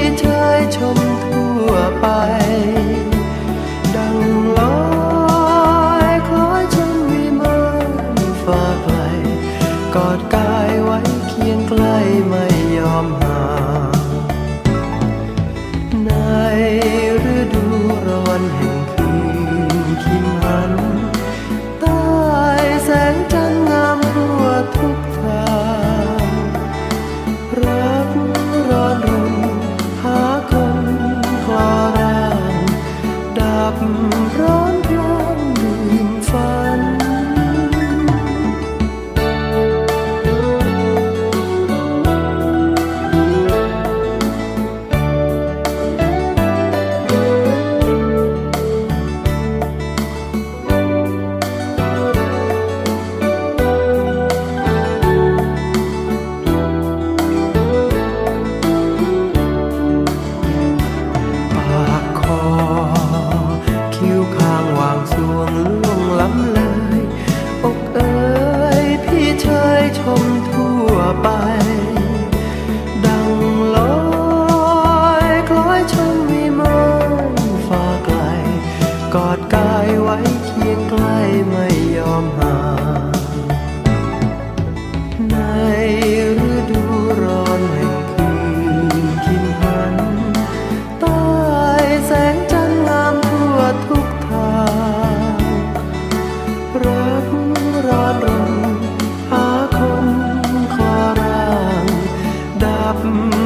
ที่ชายชมทุ่ ชมทั่วไป happen